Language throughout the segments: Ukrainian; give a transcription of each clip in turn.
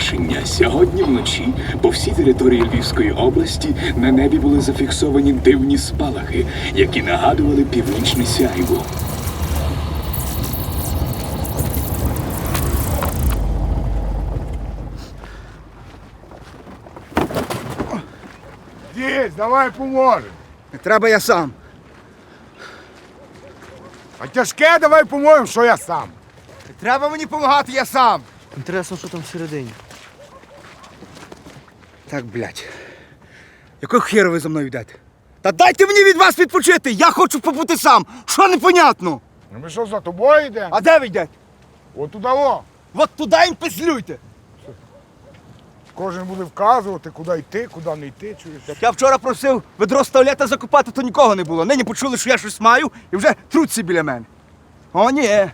Оголошення. Сьогодні вночі по всій території Львівської області на небі були зафіксовані дивні спалахи, які нагадували північне сяйво. Дідь, давай поможемо. Не треба я сам. А тяжке давай поможемо, що я сам. Не треба мені допомагати, я сам. Інтересно, що там всередині. Так, блядь. Якого хера ви за мною йдете? Та дайте мені від вас відпочити! Я хочу побути сам! Що непонятно? Ну ми що за тобою йдемо? А де ви йдете? От туди во. От туди їм песлюйте! Кожен буде вказувати, куди йти, куди не йти. Чуєш? Я вчора просив ведро з туалета закопати, то нікого не було. Нині почули, що я щось маю і вже труться біля мене. О, ні.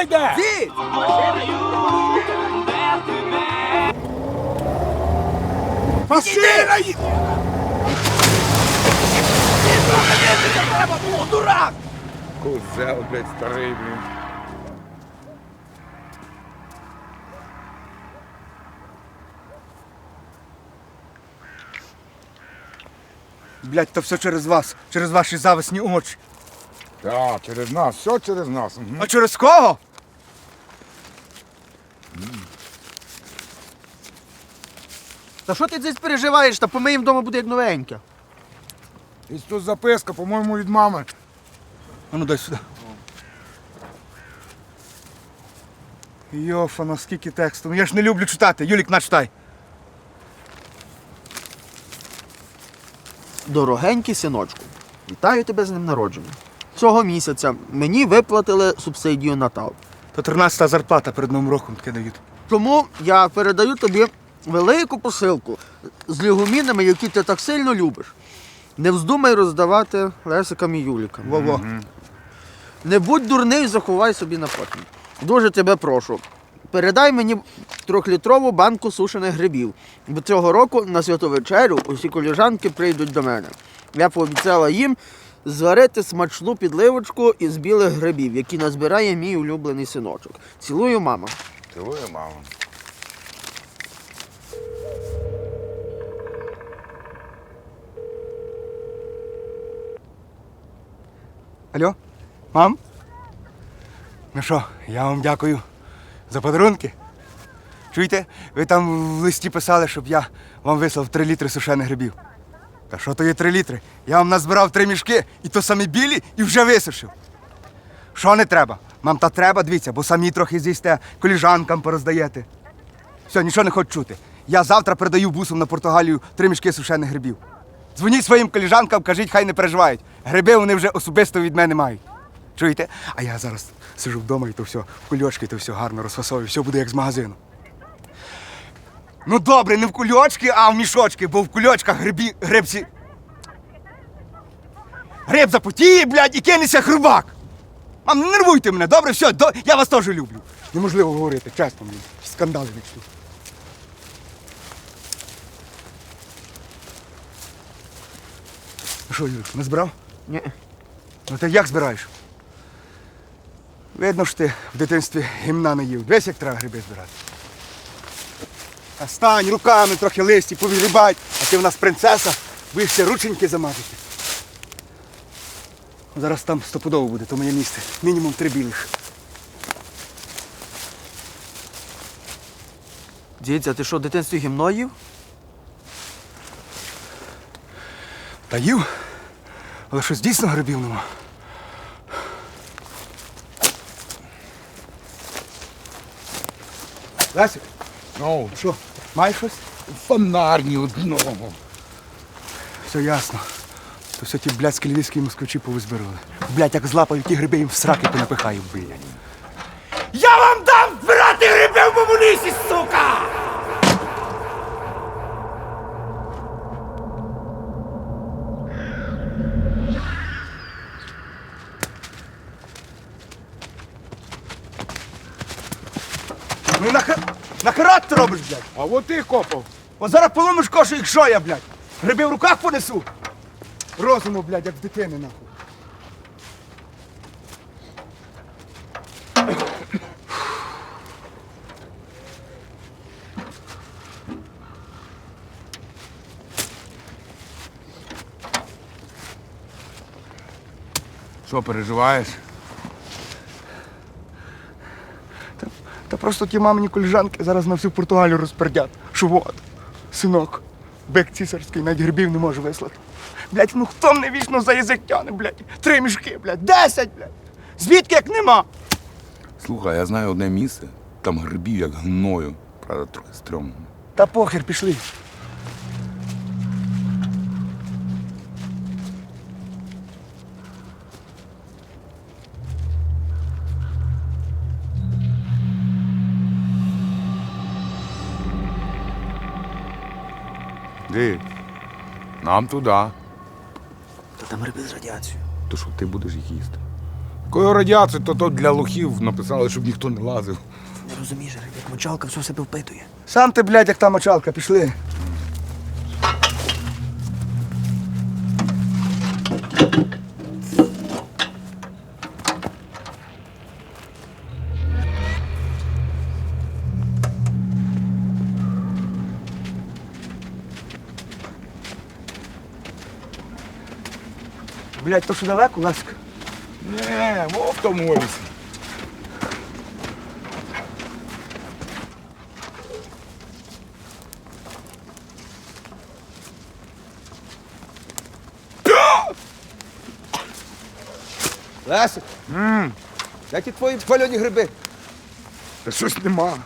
Машина йде! Дід! Машина йде! Дурак! Козел, блядь, старий, блін. Блядь, то все через вас, через ваші зависні очі. Так, через нас, все через нас. Мгм. А через кого? Та що ти десь переживаєш, та помиємо вдома буде як новеньке. І тут записка, по-моєму, від мами. А ну дай сюди. Йофана, скільки тексту. Ну я ж не люблю читати. Юлік, начитай. Дорогенький синочку, вітаю тебе з ним народження. Цього місяця мені виплатили субсидію на тал. То 13-та зарплата перед Новим роком таке дають. Тому я передаю тобі велику посилку з лігумінами, які ти так сильно любиш. Не вздумай роздавати Лесикам і Юлікам. Во-во. Не будь дурний, заховай собі на потім. Дуже тебе прошу. Передай мені трьохлітрову банку сушених грибів. Бо цього року на святу вечерю усі коліжанки прийдуть до мене. Я пообіцяла їм зварити смачну підливочку із білих грибів, які назбирає мій улюблений синочок. Цілую, мама. Цілує мама. Алло? Мам? Ну що, я вам дякую за подарунки. Чуєте, ви там в листі писали, щоб я вам вислав 3 літри сушених грибів. Та що то є 3 літри? Я вам назбирав три мішки, і то самі білі, і вже висушив. Що не треба? Мам, та треба, дивіться, бо самі трохи з'їсте, коліжанкам пороздаєте. Все, нічого не хочу чути. Я завтра передаю бусом на Португалію три мішки сушених грибів. Дзвоніть своїм коліжанкам, кажіть, хай не переживають. Гриби вони вже особисто від мене мають. Чуєте? А я зараз сижу вдома і то все, в кульочки, то все гарно розфасовую, все буде як з магазину. Ну добре, не в кульочки, а в мішочки, бо в кульочках грибі, грибці. Гриб запотіє, блядь, і кинеться хрубак. Мам, не нервуйте мене, добре, все, до... я вас теж люблю. Неможливо говорити, чесно мені. Скандали відчув. Що, Юрій, не збирав? Ні. Ну ти як збираєш? Видно ж ти в дитинстві гімна не їв. Дивись, як треба гриби збирати. Стань руками трохи листі, повігрібай, а ти в нас принцеса, боїшся рученьки замазати. Зараз там стопудово буде, то моє місце. Мінімум три білих. Дідзя, ти що, в дитинстві гімно їв? Та їв, але щось дійсно грибів нема. Лесик, Ну, що, маєш щось? фонарні одного. Все ясно. То все ті блядські львівські москвичі повизбирали. Блядь, як злапаю ті гриби їм в сраки понапихаю, блядь. Я вам дам брати гриби в моєму лісі, сука! Нахера ти робиш, блядь? А от ти копав. От зараз поломиш кошу, як що я, блядь. Гриби в руках понесу. Розуму, блядь, як в дитини, нахуй. Що переживаєш? Та просто ті мамині коліжанки зараз на всю Португалію розпердять. Що от, синок, бек цісарський навіть грибів не може вислати. Блять, ну хто мене вічно за язик тяне, блять? Три мішки, блять, десять, блять. Звідки як нема? Слухай, я знаю одне місце, там грибів як гною. Правда, трохи стрьомно. Та похер, пішли. Де? Нам туди. Та там гриби з радіацією. То що ти будеш їх їсти? Кою радіацію, то то для лохів написали, щоб ніхто не лазив. Не розумієш, як мочалка все в себе впитує. Сам ти, блядь, як та мочалка, пішли. Блядь, то що далеко, ласка? Не, во в тому лісі. Лесик. Де ті твої пальоні гриби? Та щось нема.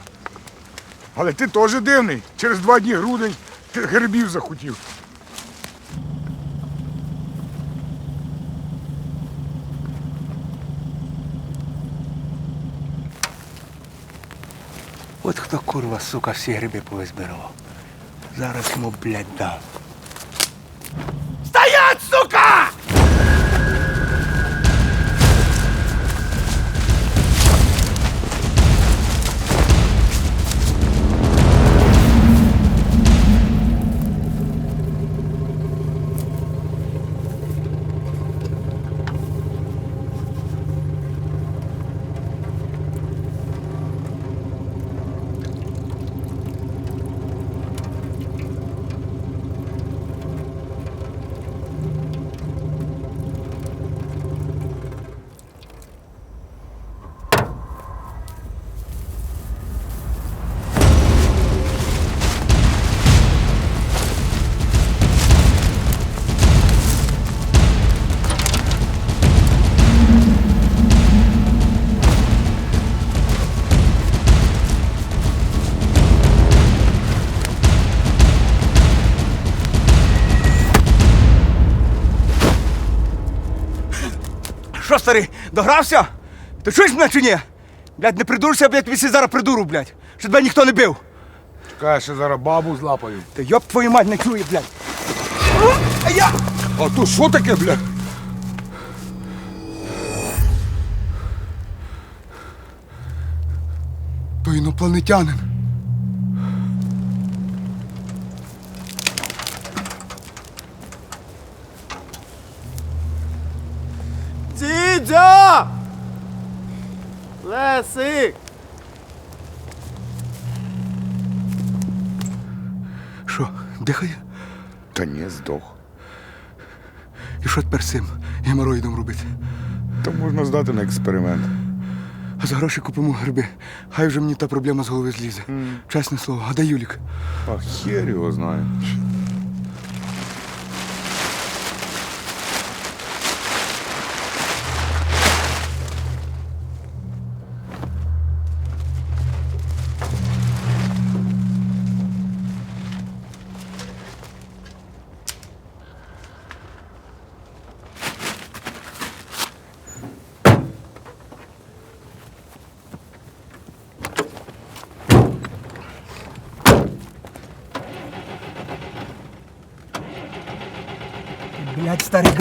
Але ти теж дивний. Через два дні грудень ти грибів захотів. От хто курва, сука, всі гриби повизбирав. Зараз йому, блядь, дам. Що, старий, догрався? Ти чуєш мене чи ні? Блядь, не придурся, бо я тобі зараз придуру, блядь. Що тебе ніхто не бив. Чекай, ще зараз бабу злапаю. Та йоп твою мать не чує, блядь. А я! А то що таке, бля? То інопланетянин. Лесик! Що, дихає? Та ні, здох. І що тепер з цим геморроїдом робити? То можна здати на експеримент. А за гроші купимо гриби. Хай вже мені та проблема з голови злізе. Чесне слово, а де Юлік? А хер його знає.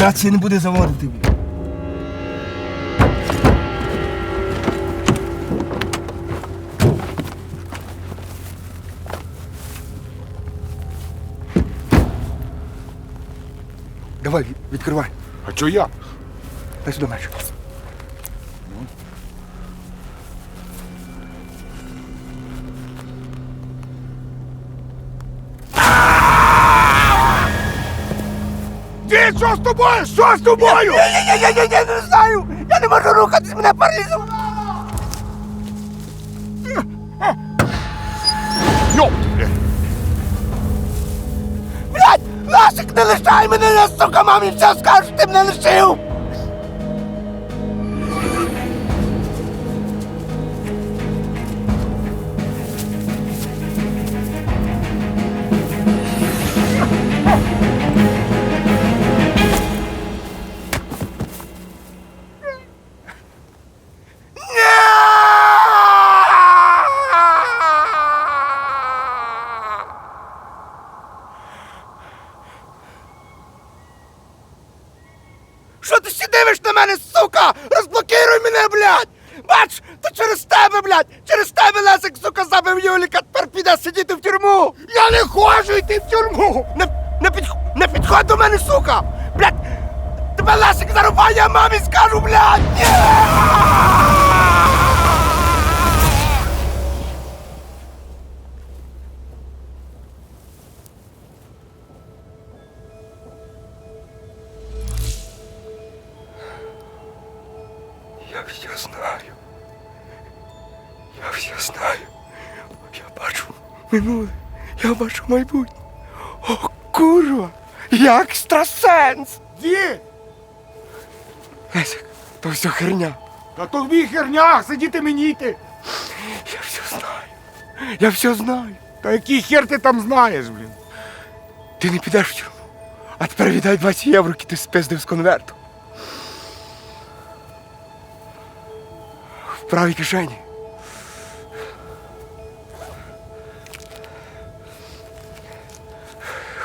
Та не буде заводити. Давай, відкривай. А чого я? Дай сюди меч. Що з тобою? Що з тобою? Я я не знаю! Я не можу рухатись, мене паралізувало! Йоп, бля. Блядь! Ласик, не лишай мене, я, сука, мамі все скажу, ти мене лишив! Підходь до мене, сука! Блядь! Тебе Лесик зарубає, я мамі скажу, блядь! Я все знаю. Знаю. Я бачу минуле. Я бачу майбутнє. О, курва! Я екстрасенс! Дід, Лесик, то все херня. та то тобі херня, сидіти мені йти. Я все знаю. Я все знаю. Та який хер ти там знаєш, блін? Ти не підеш в тюрму. А тепер віддай 20 євро, які ти спиздив з конверту. В правій кишені.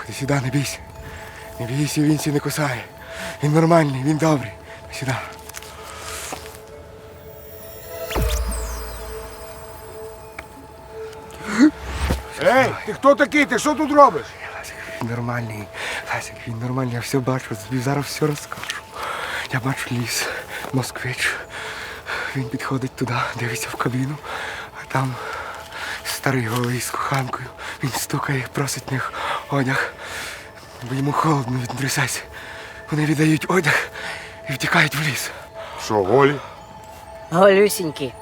Ти сюди, не бійся. Не бійся, він сі не кусає. Він нормальний, він добрий. Сюди. Ей, ти хто такий? Ти що тут робиш? Лесик, він нормальний. Лесик, він нормальний, я все бачу, тобі зараз все розкажу. Я бачу ліс, москвич. Він підходить туди, дивиться в кабіну, а там старий голий з коханкою. Він стукає, просить в них одяг, бо йому холодно від трясеться. Вони віддають одяг і втікають в ліс. Що, голі? Голюсінькі.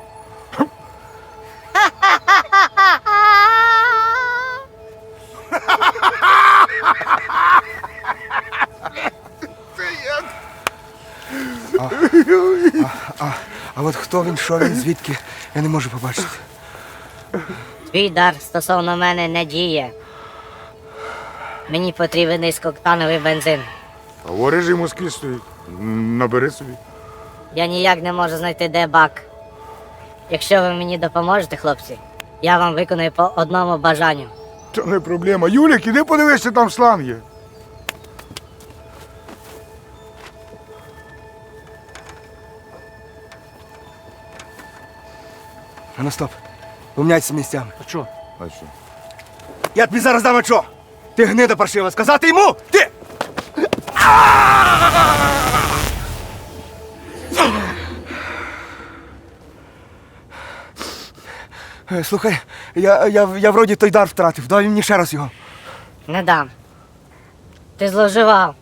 А от хто він, що він, звідки, я не можу побачити. Твій дар стосовно мене не діє. Мені потрібен низькооктановий бензин. А во режим Москві стоїть. Набери собі. Я ніяк не можу знайти, де бак. Якщо ви мені допоможете, хлопці, я вам виконую по одному бажанню. Це не проблема. Юлік, іди подивися, там шланг є. А ну стоп. Поміняйся місцями. А що? А що? Я тобі зараз дам що? Ти гнида паршива, сказати йому! Ти! Е, Слухай, я, я, я вроді той дар втратив. Дай мені ще раз його. Не дам. Ти зловживав.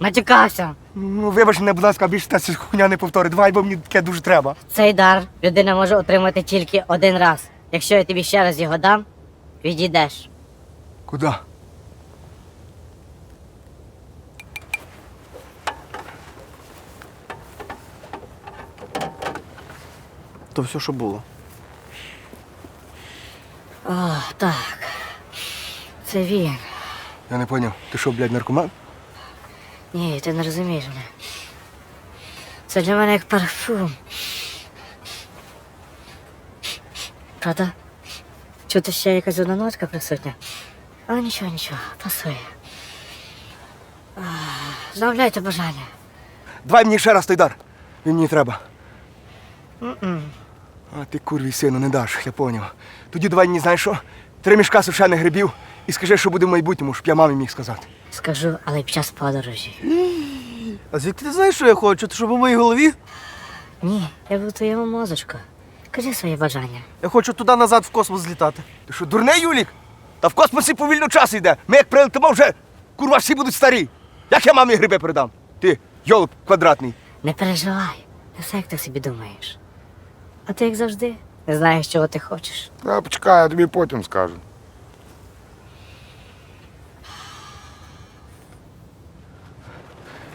Матюкався. Ну, вибач мене, будь ласка, більше та ця хуйня не повтори. Давай, бо мені таке дуже треба. Цей дар людина може отримати тільки один раз. Якщо я тобі ще раз його дам, відійдеш. Куди? То все, що було. О, так. Це він. Я не поняв. Ти що, блядь, наркоман? Ні, ти не розумієш мене. Це для мене як парфум. Правда? Чути ще якась одна нотка присутня. Але нічого, нічого, пасує. А, Замовляйте бажання. Давай мені ще раз той дар. Він мені треба. А ти курвій сину не даш, я поняв. Тоді давай мені знаєш що? Три мішка сушених грибів і скажи, що буде в майбутньому, щоб я мамі міг сказати. Скажу, але під час подорожі. А звідки ти знаєш, що я хочу? Ти щоб у моїй голові? Ні, я був твоєму мозочку. Кажи своє бажання. Я хочу туди назад в космос злітати. Ти що, дурний Юлік? Та в космосі повільно час йде. Ми як прилетимо вже, курва, всі будуть старі. Як я мамі гриби передам? Ти, йолоп квадратний. Не переживай, не все як ти собі думаєш. А ти, як завжди, не знаєш, чого ти хочеш. Та почекай, я тобі потім скажу.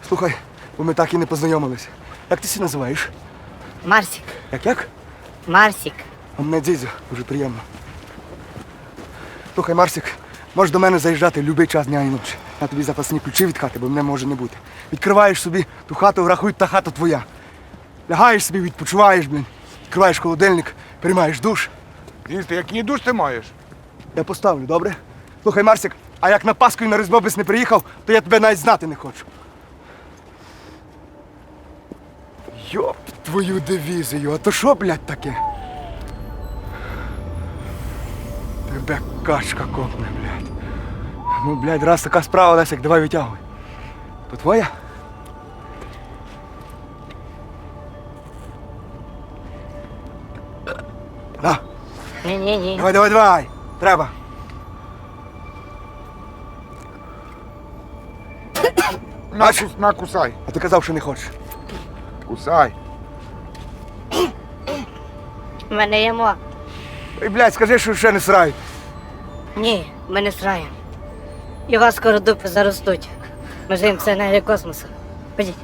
Слухай, бо ми так і не познайомилися. Як ти себе називаєш? Марсік, Як як? Марсік. А мене дзідзя, дуже приємно. Слухай, Марсик, можеш до мене заїжджати в будь-який час дня і ночі. Я тобі запасні ключі від хати, бо мене може не бути. Відкриваєш собі ту хату, рахуй, та хата твоя. Лягаєш собі, відпочиваєш, блін. Відкриваєш холодильник, приймаєш душ. Дійсно, який душ ти маєш? Я поставлю, добре? Слухай, Марсик, а як на Пасху і на Різдвобис не приїхав, то я тебе навіть знати не хочу. Йоп, твою дивізію, а то що, блядь, таке? Тебе качка копне, блядь. Ну, блядь, раз така справа, Лесик, давай витягуй. То твоя? Ні-ні-ні. давай, давай, давай. Треба. На, Бач? кус- на кусай. А ти казав, що не хочеш. Кусай. В мене є мо. Ой, блядь, скажи, що ще не срай. Ні, ми не сраємо. Його скоро дупи заростуть. Ми живемо в сценарії космосу. Ходіть.